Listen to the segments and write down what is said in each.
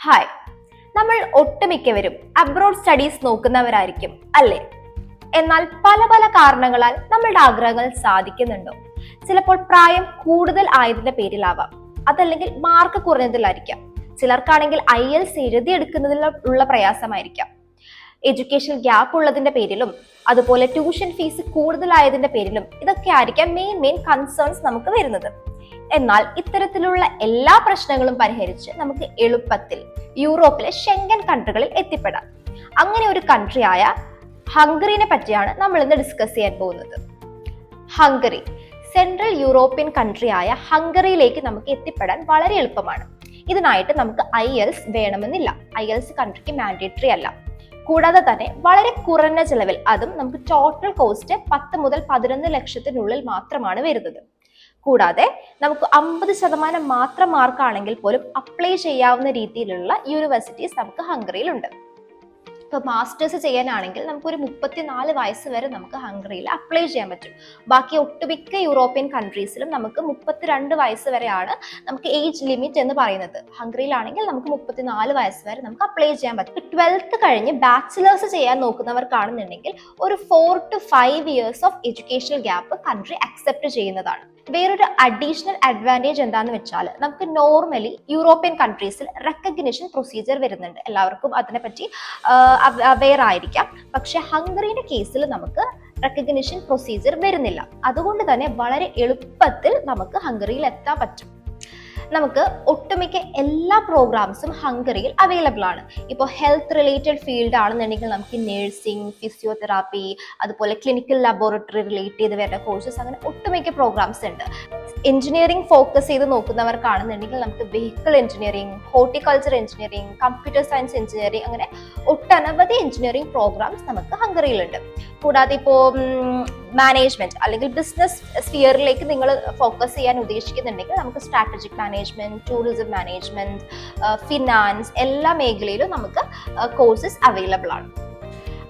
Hi നമ്മൾ ഒട്ടുമിക്കവരും abroad studies നോക്കുന്നവരായിരിക്കും അല്ലേ? എന്നാൽ പല പല കാരണങ്ങളാൽ നമ്മളുടെ ആഗ്രഹങ്ങൾ സാധിക്കുന്നുണ്ടോ? ചിലപ്പോൾ പ്രായം കൂടുതൽ ആയതിന്റെ പേരിലാവാം അതല്ലെങ്കിൽ മാർക്ക് കുറഞ്ഞതിലായിരിക്കാം. ചിലർക്കാണെങ്കിൽ ഐ എൽസ് എഴുതിയെടുക്കുന്നതിൽ ഉള്ള പ്രയാസമായിരിക്കാം. എഡ്യൂക്കേഷൻ ഗ്യാപ്പ് ഉള്ളതിന്റെ പേരിലും അതുപോലെ ട്യൂഷൻ ഫീസ് കൂടുതലായതിന്റെ പേരിലും ഇതൊക്കെ ആയിരിക്കാം മെയിൻ മെയിൻ കൺസേൺസ് നമുക്ക് വരുന്നത്. എന്നാൽ ഇത്തരത്തിലുള്ള എല്ലാ പ്രശ്നങ്ങളും പരിഹരിച്ച് നമുക്ക് എളുപ്പത്തിൽ യൂറോപ്പിലെ ഷെങ്കൻ കൺട്രികളിൽ എത്തിപ്പെടാം. അങ്ങനെ ഒരു കൺട്രി ആയ ഹംഗറിനെ പറ്റിയാണ് നമ്മൾ ഇന്ന് ഡിസ്കസ് ചെയ്യാൻ പോകുന്നത്. ഹംഗറി സെൻട്രൽ യൂറോപ്യൻ കൺട്രി ആയ ഹംഗറിയിലേക്ക് നമുക്ക് എത്തിപ്പെടാൻ വളരെ എളുപ്പമാണ്. ഇതിനായിട്ട് നമുക്ക് ഐ എൽസ് വേണമെന്നില്ല. ഐ എൽസ് കൺട്രിക്ക് മാൻഡേറ്ററി അല്ല. കൂടാതെ തന്നെ വളരെ കുറഞ്ഞ ചിലവിൽ അതും നമുക്ക് ടോട്ടൽ കോസ്റ്റ് പത്ത് മുതൽ പതിനൊന്ന് ലക്ഷത്തിനുള്ളിൽ മാത്രമാണ് വരുന്നത്. കൂടാതെ നമുക്ക് അമ്പത് ശതമാനം മാത്രം മാർക്കാണെങ്കിൽ പോലും അപ്ലൈ ചെയ്യാവുന്ന രീതിയിലുള്ള യൂണിവേഴ്സിറ്റീസ് നമുക്ക് ഹംഗറിയിലുണ്ട്. ഇപ്പൊ മാസ്റ്റേഴ്സ് ചെയ്യാനാണെങ്കിൽ നമുക്ക് ഒരു മുപ്പത്തിനാല് വയസ്സ് വരെ നമുക്ക് ഹംഗറിയിൽ അപ്ലൈ ചെയ്യാൻ പറ്റും. ബാക്കി ഒട്ടുമിക്ക യൂറോപ്യൻ കൺട്രീസിലും നമുക്ക് മുപ്പത്തിരണ്ട് വയസ്സ് വരെയാണ് നമുക്ക് ഏജ് ലിമിറ്റ് എന്ന് പറയുന്നത്. ഹംഗറിയിലാണെങ്കിൽ നമുക്ക് മുപ്പത്തിനാല് വയസ്സ് വരെ നമുക്ക് അപ്ലൈ ചെയ്യാൻ പറ്റും. ട്വൽത്ത് കഴിഞ്ഞ് ബാച്ചിലേഴ്സ് ചെയ്യാൻ നോക്കുന്നവർക്കാണെന്നുണ്ടെങ്കിൽ ഒരു four two five years of educational gap country accept ചെയ്യുന്നതാണ്. വേറൊരു അഡീഷണൽ അഡ്വാന്റേജ് എന്താന്ന് വെച്ചാൽ നമുക്ക് നോർമലി യൂറോപ്യൻ കൺട്രീസിൽ റെക്കഗ്നിഷൻ പ്രൊസീജിയർ വരുന്നുണ്ട്. എല്ലാവർക്കും അതിനെപ്പറ്റി അവെയർ ആയിരിക്കാം. പക്ഷെ ഹംഗറിയുടെ കേസിൽ നമുക്ക് റെക്കഗ്നിഷൻ പ്രൊസീജിയർ വരുന്നില്ല. അതുകൊണ്ട് തന്നെ വളരെ എളുപ്പത്തിൽ നമുക്ക് ഹംഗറിയിൽ എത്താൻ പറ്റും. നമുക്ക് ഒട്ടുമിക്ക എല്ലാ പ്രോഗ്രാംസും ഹംഗറിയിൽ അവൈലബിൾ ആണ്. ഇപ്പോൾ ഹെൽത്ത് റിലേറ്റഡ് ഫീൽഡ് ആണെന്നുണ്ടെങ്കിൽ നമുക്ക് നഴ്സിംഗ് ഫിസിയോതെറാപ്പി അതുപോലെ ക്ലിനിക്കൽ ലബോറട്ടറി റിലേറ്റ് ചെയ്ത് വരുന്ന കോഴ്സസ് അങ്ങനെ ഒട്ടുമിക്ക പ്രോഗ്രാംസ് ഉണ്ട്. എഞ്ചിനീയറിംഗ് ഫോക്കസ് ചെയ്ത് നോക്കുന്നവർക്കാണെന്നുണ്ടെങ്കിൽ നമുക്ക് vehicle engineering horticulture engineering computer science engineering അങ്ങനെ ഒട്ടനവധി എഞ്ചിനീയറിംഗ് പ്രോഗ്രാംസ് നമുക്ക് ഹംഗറിയിലുണ്ട്. കൂടാതെ ഇപ്പോൾ മാനേജ്മെന്റ് അല്ലെങ്കിൽ ബിസിനസ് സ്ഫിയറിലേക്ക് നിങ്ങൾ ഫോക്കസ് ചെയ്യാൻ ഉദ്ദേശിക്കുന്നുണ്ടെങ്കിൽ നമുക്ക് strategic management tourism management finance എല്ലാ മേഖലയിലും നമുക്ക് കോഴ്സസ് അവൈലബിൾ ആണ്.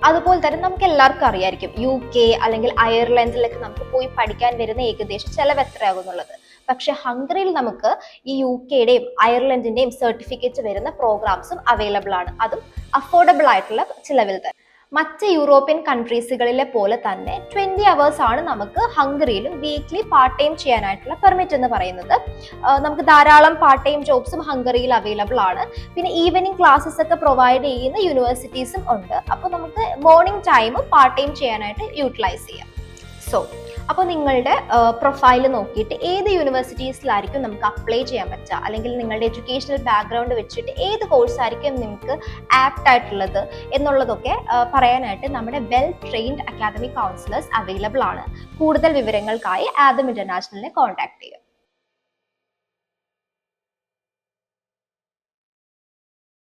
അതുപോലെ തന്നെ നമുക്ക് എല്ലാവർക്കും അറിയായിരിക്കും യു കെ അല്ലെങ്കിൽ അയർലൻഡിലൊക്കെ നമുക്ക് പോയി പഠിക്കാൻ വരുന്ന ഏകദേശം ചിലവ് എത്രയാകുന്നുള്ളത് പക്ഷെ ഹംഗറിയിൽ നമുക്ക് ഈ യു കെയുടെയും അയർലൻഡിന്റെയും സർട്ടിഫിക്കറ്റ് വരുന്ന പ്രോഗ്രാംസും അവൈലബിൾ ആണ്. അതും അഫോർഡബിൾ ആയിട്ടുള്ള ചിലവിൽ തന്നെ. മറ്റ് യൂറോപ്യൻ കൺട്രീസുകളിലെ പോലെ തന്നെ ട്വന്റി അവേഴ്സ് ആണ് നമുക്ക് ഹംഗറിയിലും വീക്ക്ലി പാർട്ട് ടൈം ചെയ്യാനായിട്ടുള്ള പെർമിറ്റ് എന്ന് പറയുന്നത്. നമുക്ക് ധാരാളം പാർട്ട് ടൈം ജോബ്സും ഹംഗറിയിൽ അവൈലബിൾ ആണ്. പിന്നെ ഈവനിങ് ക്ലാസ്സസ് ഒക്കെ പ്രൊവൈഡ് ചെയ്യുന്ന യൂണിവേഴ്സിറ്റീസും ഉണ്ട്. അപ്പോൾ നമുക്ക് മോർണിംഗ് ടൈമും പാർട്ട് ടൈം ചെയ്യാനായിട്ട് യൂട്ടിലൈസ് ചെയ്യാം. സോ അപ്പോൾ നിങ്ങളുടെ പ്രൊഫൈൽ നോക്കിയിട്ട് ഏത് യൂണിവേഴ്സിറ്റീസിലായിരിക്കും നമുക്ക് അപ്ലൈ ചെയ്യാൻ പറ്റുക? അല്ലെങ്കിൽ നിങ്ങളുടെ എഡ്യൂക്കേഷണൽ ബാക്ക്ഗ്രൗണ്ട് വെച്ചിട്ട് ഏത് കോഴ്സ് ആയിരിക്കും നിങ്ങൾക്ക് ആപ്റ്റ് ആയിട്ടുള്ളത് എന്നുള്ളതൊക്കെ പറയാനായിട്ട് നമ്മുടെ well trained academic counsellors available ആണ്. കൂടുതൽ വിവരങ്ങൾക്കായി ആദം ഇന്റർനാഷണലിനെ കോൺടാക്ട് ചെയ്യുക